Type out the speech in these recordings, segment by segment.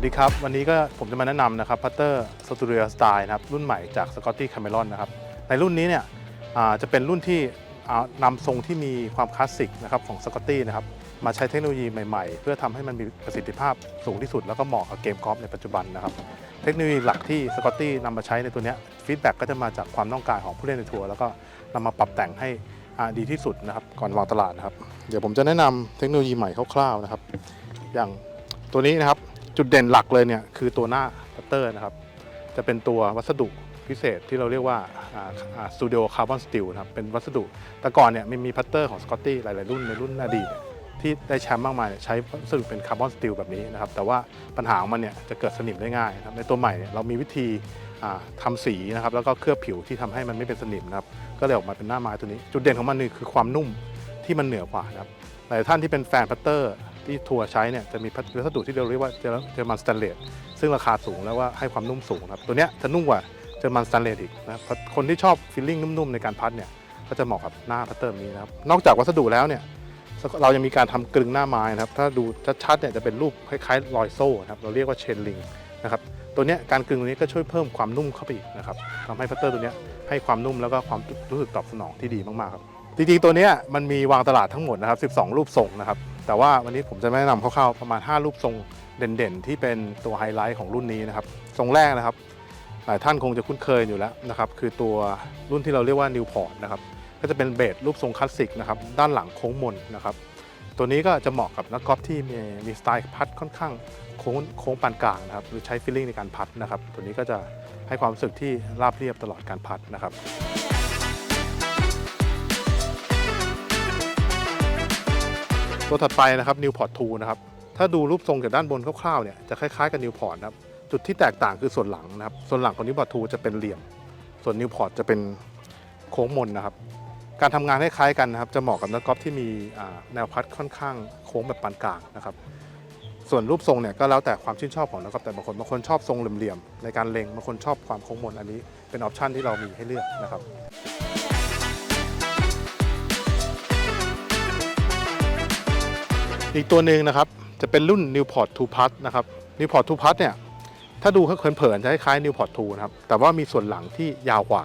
วัสดีครับ วันนี้ก็ผมจะมาแนะนำนะครับพัตเตอร์สตูดิโอสไตล์นะครับรุ่นใหม่จากสกอตตี้คาเมรอนนะครับในรุ่นนี้เนี่ยจะเป็นรุ่นที่อ่านำทรงที่มีความคลาสสิกนะครับของสกอตตี้นะครับมาใช้เทคโนโลยีใหม่ๆ เพื่อทำให้มันมีประสิทธิภาพสูงที่สุด แล้วก็เหมาะกับเกมกอล์ฟในปัจจุบันนะครับเทคโนโลยีหลักที่สกอตตี้นำมาใช้ในตัวนี้ฟีดแบ็กก็จะมาจากความต้องการของผู้เล่นในทัวร์แล้วก็นำมาปรับแต่งให้ดีที่สุดนะครับก่อนวางตลาดนะครับ เดี๋ยวผมจะแนะนำเทคโนโลยีใหม่คร่าวๆนะครับ อย่างตัวนี้นะครับ จุดเด่นหลักเลยเนี่ยคือตัวหน้าพัตเตอร์นะครับ จะเป็นตัววัสดุพิเศษที่เราเรียกว่าสตูดิโอคาร์บอนสตีลนะครับเป็นวัสดุ แต่ก่อนเนี่ยมันมีพัตเตอร์ของสกอตตี้หลาย ๆ รุ่นในรุ่นอดีตที่ได้แชมป์มากมายใช้วัสดุเป็นคาร์บอนสตีลแบบนี้นะครับ แต่ว่าปัญหาของมันเนี่ยจะเกิดสนิมได้ง่ายนะครับในตัวใหม่เนี่ยเรามีวิธีทำาสีนะครับแล้วก็เคลือบผิวที่ทำให้มันไม่เป็นสนิมนะครับก็เลยออกมาเป็นหน้าไม้ตัวนี้ จุดเด่นของมันนี่คือความนุ่มที่มันเหนือกว่านะครับหลายท่านที่เป็นแฟนพัตเตอร์ ที่ทัวร์ใช้เนี่ยจะมีวัสดุที่เราเรียกว่าเจอเจอมันสแตนเลสซึ่งราคาสูงแล้วว่าให้ความนุ่มสูงครับตัวเนี้ยจะนุ่มกว่าเจอร์มันสแตนเลสอีกนะครับคนที่ชอบฟีลลิ่งนุ่มๆในการพัดเนี่ยก็จะเหมาะกับหน้าพัตเตอร์นี้นะครับนอกจากวัสดุแล้วเนี่ยเรายังมีการทำกลึงหน้าไม้นะครับถ้าดูชัดๆเนี่ยจะเป็นรูปคล้ายๆรอยโซ่นะครับเราเรียกว่าเชนลิงนะครับตัวเนี้ยการกลึงตรงนี้ก็ช่วยเพิ่มความนุ่มเข้าไปอีกนะครับทำให้พัตเตอร์ตัวเนี้ยให้ความนุ่มแล้วก็ความรู้สึกตอบสนองที่ดีมากๆครับจริงๆตัวเนี้ยมันมีวางตลาดทั้งหมดนะครับ 12 รูปทรงนะครับ แต่ว่าวันนี้ผมจะแนะนำคร่าวๆประมาณ 5 รูปทรงเด่นๆ ที่เป็นตัวไฮไลท์ของรุ่นนี้นะครับ ทรงแรกนะครับ หลายท่านคงจะคุ้นเคยอยู่แล้วนะครับ คือตัวรุ่นที่เราเรียกว่า New Port นะครับก็จะเป็นเบสรูปทรงคลาสสิกนะครับด้านหลังโค้งมนนะครับตัวนี้ก็จะเหมาะกับนักกอล์ฟที่มีมีสไตล์พัดค่อนข้างโค้งโค้งปานกลางนะครับหรือใช้ฟีลลิ่งในการพัดนะครับ ตัวนี้ก็จะให้ความรู้สึกที่ราบเรียบตลอดการพัดนะครับ ตัวถัดไปนะครับ Newport 2 นะครับ ถ้าดูรูปทรงจากด้านบนคร่าวๆเนี่ยจะคล้ายๆกับ Newport นะครับ จุดที่แตกต่างคือส่วนหลังนะครับ ส่วนหลังของ Newport 2 จะเป็นเหลี่ยม ส่วน Newport จะเป็นโค้งมนนะครับ การทำงานคล้ายๆกันนะครับ จะเหมาะกับนักกอล์ฟที่มีแนวพัดค่อนข้างโค้งแบบปานกลางนะครับ ส่วนรูปทรงเนี่ยก็แล้วแต่ความชื่นชอบของนักกอล์ฟแต่บางคนบางคนชอบทรงเหลี่ยมๆในการเล็งบางคนชอบความโค้งมนอันนี้เป็นออปชันที่เรามีให้เลือกนะครับ อีกตัวหนึ่งนะครับจะเป็นรุ่น Newport 2 Plus นะครับ Newport 2 Plus เนี่ยถ้าดูเผินๆจะคล้าย Newport 2 นะครับ แต่ว่ามีส่วนหลังที่ยาวกว่า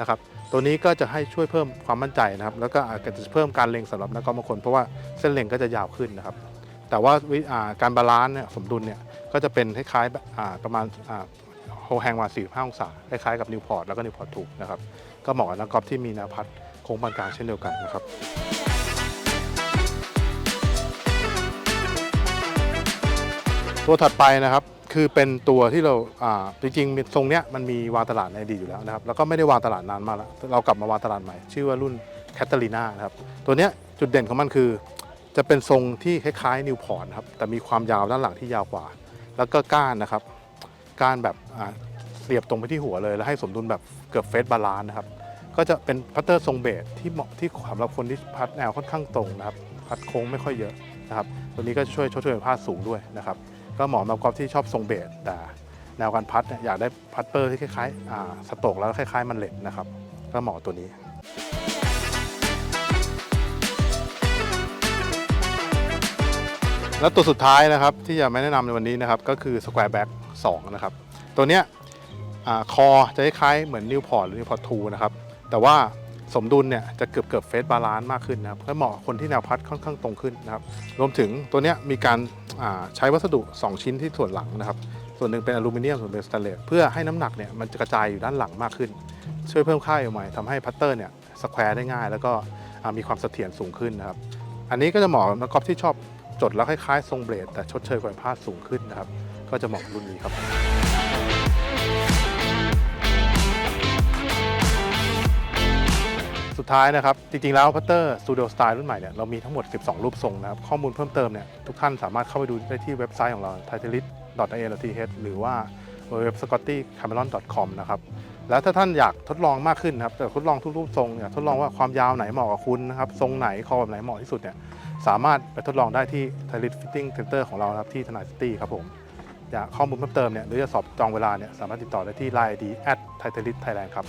นะครับตัวนี้ก็จะให้ช่วยเพิ่มความมั่นใจนะครับ แล้วก็อาจจะเพิ่มการเล็งสำหรับนักกอล์ฟบางคน เพราะว่าเส้นเล็งก็จะยาวขึ้นนะครับ แต่ว่าาการบาลานซ์เนี่ยสมดุลเนี่ยก็จะเป็นคล้ายๆประมาณโฮแฮงมา45องศาคล้ายๆกับ Newport แล้วก็ Newport 2นะครับ ก็เหมาะกับนักกอล์ฟที่มีแนวพัดโค้งปานกลางเช่นเดียวกันนะครับ ตัวถัดไปนะครับคือเป็นตัวที่เราอ่าจริงๆทรงเนี้ยมันมีวางตลาดในอดีตอยู่แล้วนะครับแล้วก็ไม่ได้วางตลาดนานมากแล้วเรากลับมาวางตลาดใหม่ ชื่อว่ารุ่นแคทเธอรีนานะครับตัวเนี้ยจุดเด่นของมันคือ จะเป็นทรงที่คล้ายๆนิวพอร์ตครับแต่มีความยาวด้านหลังที่ยาวกว่า แล้วก็ก้านนะครับ ก้านแบบอ่าเสียบตรงไปที่หัวเลย แล้วให้สมดุลแบบเกือบเฟสบาลานนะครับก็จะเป็นพัตเตอร์ทรงเบสที่เหมาะที่สำหรับคนที่พัดแนวค่อนข้างตรงนะครับพัดโค้งไม่ค่อยเยอะนะครับตัวนี้ก็จะช่วยชดเชยผ้าสูงด้วยนะครับ ก็เหมาะกับกอล์ฟที่ชอบทรงเบสแต่แนวการพัดเนี่ยอยากได้พัตเตอร์ที่คล้ายๆสโตกแล้วคล้ายๆ มันเล็ดนะครับ ก็เหมาะตัวนี้แล้วตัวสุดท้ายนะครับที่จะไม่แนะนำในวันนี้นะครับก็คือ Square Back 2 นะครับ ตัวเนี้ยอคอจะคล้ายๆเหมือน Newport หรือ Newport 2 นะครับ แต่ว่า สมดุลเนี่ยจะเกือบเกือบเฟสบาลานซ์มากขึ้นนะครับก็เหมาะคนที่แนวพัดค่อนข้างตรงขึ้นนะครับรวมถึงตัวเนี้ยมีการใช้วัสดุ 2 ชิ้นที่ส่วนหลังนะครับ ส่วนหนึ่งเป็นอลูมิเนียมส่วนเป็นสแตนเลสเพื่อให้น้ำหนักเนี่ยมันจะกระจายอยู่ด้านหลังมากขึ้น ช่วยเพิ่มค่าออกมาทำให้พัตเตอร์เนี่ยสแควร์ได้ง่าย แล้วก็มีความเสถียรสูงขึ้นนะครับอันนี้ก็จะเหมาะนักกอล์ฟที่ชอบจดแล้วคล้ายๆทรงเบลดแต่ชดเชยคุณภาพสูงขึ้นนะครับก็จะเหมาะรุ่นนี้ครับ สุดท้ายนะครับ จริงๆ แล้วพัตเตอร์สตูดิโอสไตล์รุ่นใหม่เนี่ยเรามีทั้งหมด 12 รูปทรงนะครับ ข้อมูลเพิ่มเติมเนี่ยทุกท่านสามารถเข้าไปดูได้ที่เว็บไซต์ของเรา t i t l i t a l t h หรือว่า w w w s c o t t y c a m e r o n c o m นะครับแล้วถ้าท่านอยากทดลองมากขึ้นนะครับแต่ทดลองทุกรูปทรงอยากทดลองว่าความยาวไหนเหมาะกับคุณนะครับทรงไหนคอแบบไหนเหมาะที่สุดเนี่ยสามารถไปทดลองได้ที่ t i t l i t Fitting Center ของเราครับที่ทนาซิตี้ครับผมอยากข้อมูลเพิ่มเติมเนี่ยหรือจะสอบจองเวลาเนี่ยสามารถติดต่อได้ที่ Line ID t i t l i t Thailand ครับ